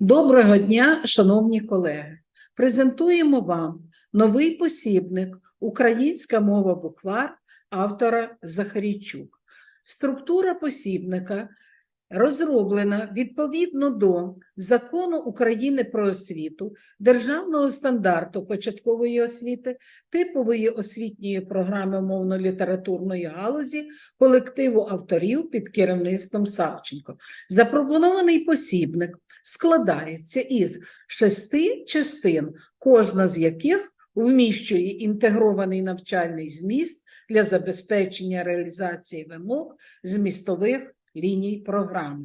Доброго дня, шановні колеги! Презентуємо вам новий посібник Українська мова буквар автора Захарійчук. Структура посібника розроблена відповідно до Закону України про освіту, Державного стандарту початкової освіти, типової освітньої програми мовно-літературної галузі колективу авторів під керівництвом Савченко. Запропонований посібник складається із шести частин, кожна з яких вміщує інтегрований навчальний зміст для забезпечення реалізації вимог змістових ліній програми.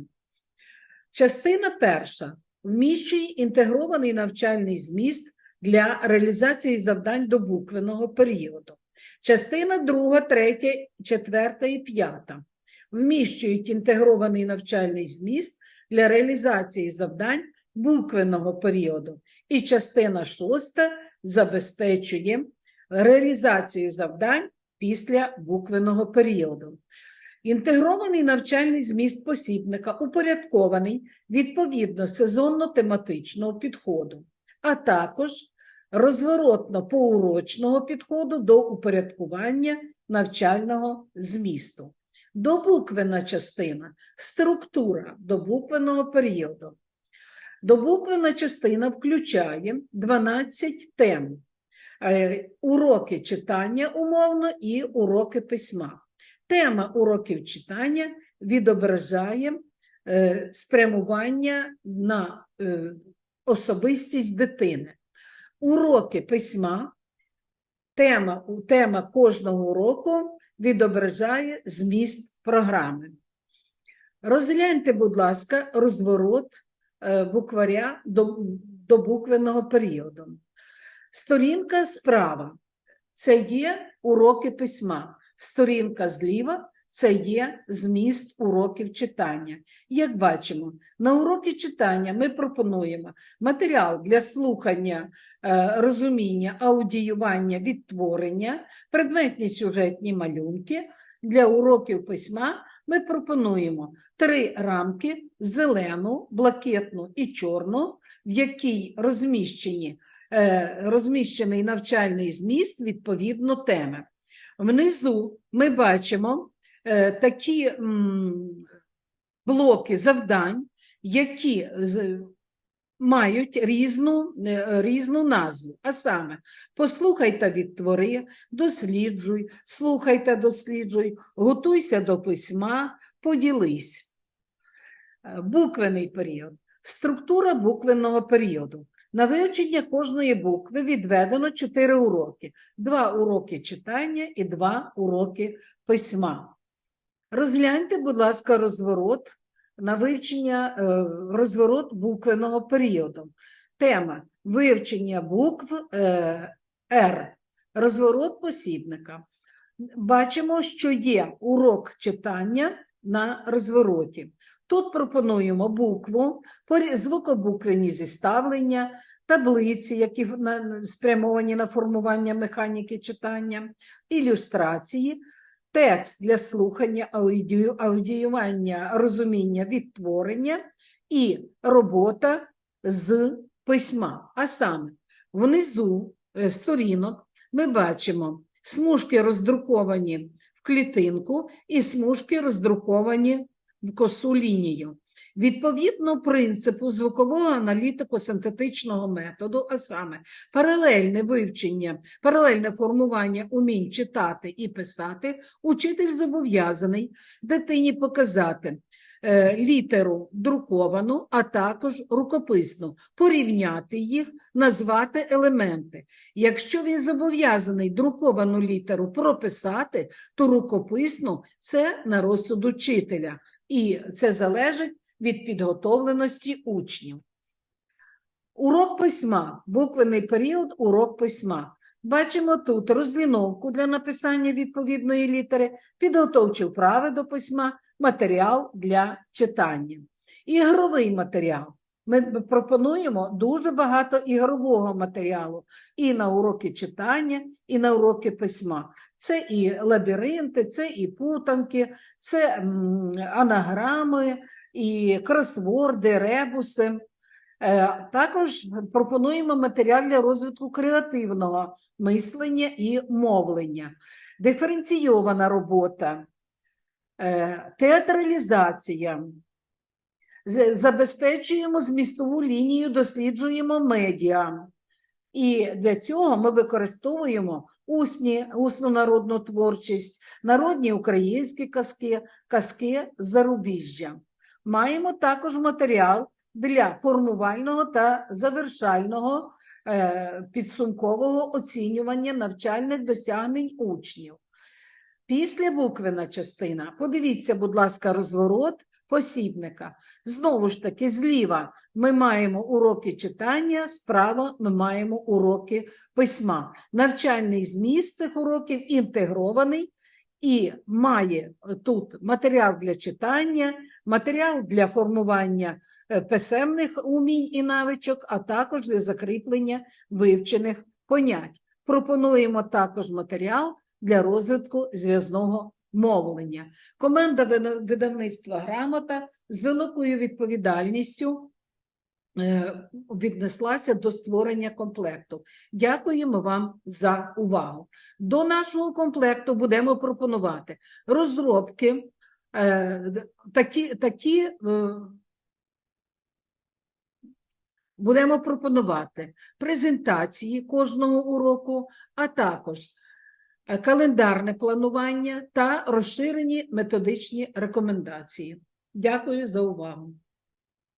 Частина перша вміщує інтегрований навчальний зміст для реалізації завдань до буквеного періоду. Частина друга, третя, четверта і п'ята вміщують інтегрований навчальний зміст для реалізації завдань буквеного періоду. І частина шоста забезпечує реалізацію завдань після буквеного періоду. Інтегрований навчальний зміст посібника упорядкований відповідно сезонно-тематичного підходу, а також розворотно-поурочного підходу до упорядкування навчального змісту. Добуквена частина структура добуквеного періоду. Добуквена частина включає 12 тем, е, уроки читання умовно і уроки письма. Тема уроків читання відображає е, спрямування на е, особистість дитини. Уроки письма, тема, тема кожного уроку відображає зміст програми. Розгляньте, будь ласка, розворот е, букваря до, до буквеного періоду. Сторінка справа це є уроки письма. Сторінка зліва це є зміст уроків читання. Як бачимо, на уроки читання ми пропонуємо матеріал для слухання, е, розуміння, аудіювання, відтворення, предметні сюжетні малюнки. Для уроків письма ми пропонуємо три рамки: зелену, блакитну і чорну, в якій розміщені, е, розміщений навчальний зміст відповідно теми. Внизу ми бачимо такі блоки завдань, які мають різну, е, різну назву. А саме, послухай та відтвори, досліджуй, слухай та досліджуй, готуйся до письма, поділись. Е, Буквений період. Структура буквенного періоду. На вивчення кожної букви відведено 4 уроки: 2 уроки читання і 2 уроки письма. Розгляньте, будь ласка, розворот на вивчення е, розворот буквеного періоду. Тема вивчення букв е, Р. Розворот посібника. Бачимо, що є урок читання на розвороті. Тут пропонуємо букву, звукобуквені зіставлення, таблиці, які спрямовані на формування механіки читання, ілюстрації, текст для слухання, аудію- аудіювання, розуміння, відтворення і робота з письма. А саме, внизу е, сторінок ми бачимо смужки роздруковані в клітинку і смужки роздруковані в косу лінію. Відповідно принципу звукового аналітико-синтетичного методу, а саме паралельне вивчення, паралельне формування умінь читати і писати, учитель зобов'язаний дитині показати е, літеру друковану, а також рукописну, порівняти їх, назвати елементи. Якщо він зобов'язаний друковану літеру прописати, то рукописну це на розсуд учителя, і це залежить від підготовленості учнів. Урок письма, буквений період, урок письма. Бачимо тут розліновку для написання відповідної літери, підготовчі вправи до письма, матеріал для читання. Ігровий матеріал. Ми пропонуємо дуже багато ігрового матеріалу і на уроки читання, і на уроки письма. Це і лабіринти, це і путанки, це анаграми, і кросворди, ребуси. Е, Також пропонуємо матеріал для розвитку креативного мислення і мовлення, диференційована робота, е, театралізація. Забезпечуємо змістову лінію, досліджуємо медіа. І для цього ми використовуємо усні, усну народну творчість, народні українські казки, казки зарубіжжя. Маємо також матеріал для формувального та завершального е, підсумкового оцінювання навчальних досягнень учнів. Після буквена частина, подивіться, будь ласка, розворот посібника. Знову ж таки, зліва ми маємо уроки читання, справа ми маємо уроки письма. Навчальний зміст цих уроків інтегрований і має тут матеріал для читання, матеріал для формування е, писемних умінь і навичок, а також для закріплення вивчених понять. Пропонуємо також матеріал для розвитку зв'язного мовлення. Команда видавництва грамота з великою відповідальністю віднеслася до створення комплекту. Дякуємо вам за увагу. До нашого комплекту будемо пропонувати розробки, е, такі, такі е, будемо пропонувати презентації кожного уроку, а також е, календарне планування та розширені методичні рекомендації. Дякую за увагу.